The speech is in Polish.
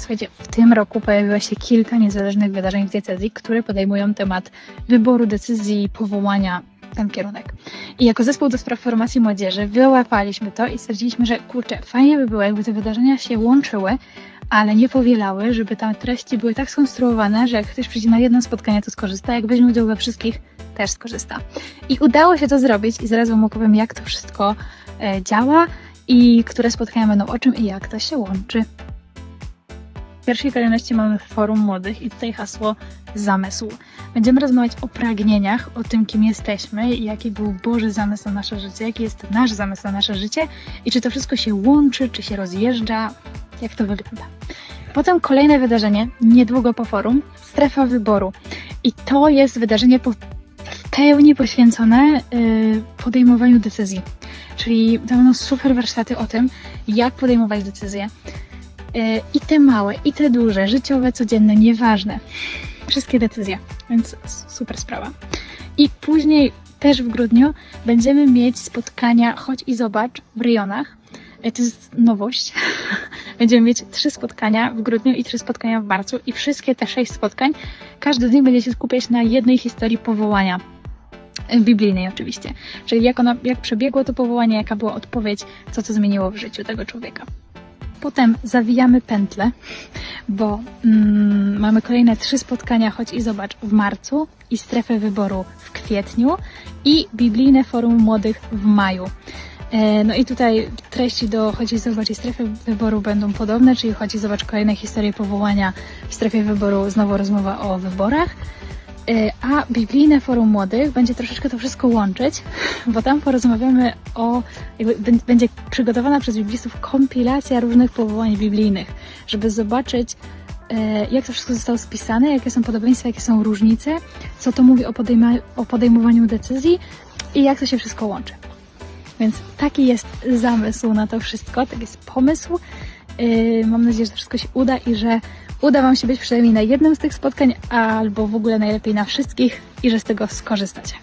Słuchajcie, w tym roku pojawiło się kilka niezależnych wydarzeń w diecezji, które podejmują temat wyboru decyzji, powołania ten kierunek. I jako zespół do spraw formacji młodzieży wyłapaliśmy to i stwierdziliśmy, że kurczę, fajnie by było, jakby te wydarzenia się łączyły, ale nie powielały, żeby tam treści były tak skonstruowane, że jak ktoś przyjdzie na jedno spotkanie, to skorzysta, jak weźmie udział we wszystkich, też skorzysta. I udało się to zrobić i zaraz Wam opowiem, jak to wszystko e, działa i które spotkania będą o czym i jak to się łączy. Pierwszej kolejności mamy forum młodych i tutaj hasło zamysł. Będziemy rozmawiać o pragnieniach, o tym, kim jesteśmy, jaki był Boży zamysł na nasze życie, jaki jest nasz zamysł na nasze życie i czy to wszystko się łączy, czy się rozjeżdża, jak to wygląda. Potem kolejne wydarzenie, niedługo po forum, strefa wyboru. I to jest wydarzenie po, w pełni poświęcone y, podejmowaniu decyzji. Czyli to będą super warsztaty o tym, jak podejmować decyzje. Y, I te małe, i te duże, życiowe, codzienne, nieważne. Wszystkie decyzje, więc super sprawa. I później też w grudniu będziemy mieć spotkania Chodź i Zobacz w rejonach. Y, To jest nowość. Będziemy mieć trzy spotkania w grudniu i trzy spotkania w marcu. I wszystkie te sześć spotkań, każdy z nich będzie się skupiać na jednej historii powołania. Y, Biblijnej oczywiście. Czyli jak, ona, jak przebiegło to powołanie, jaka była odpowiedź, co to zmieniło w życiu tego człowieka. Potem zawijamy pętlę, bo mm, mamy kolejne trzy spotkania, choć i zobacz, w marcu i strefę wyboru w kwietniu i biblijne forum młodych w maju. E, No i tutaj treści do Chodź i Zobacz i strefy wyboru będą podobne, czyli Chodź i Zobacz kolejne historie powołania, w strefie wyboru znowu rozmowa o wyborach. E, A biblijne forum młodych będzie troszeczkę to wszystko łączyć, bo tam porozmawiamy o, będzie przygotowana przez biblistów kompilacja różnych powołań biblijnych, żeby zobaczyć, e, jak to wszystko zostało spisane, jakie są podobieństwa, jakie są różnice, co to mówi o, o podejmowaniu decyzji i jak to się wszystko łączy. Więc taki jest zamysł na to wszystko, taki jest pomysł. Yy, mam nadzieję, że wszystko się uda i że uda Wam się być przynajmniej na jednym z tych spotkań, albo w ogóle najlepiej na wszystkich i że z tego skorzystacie.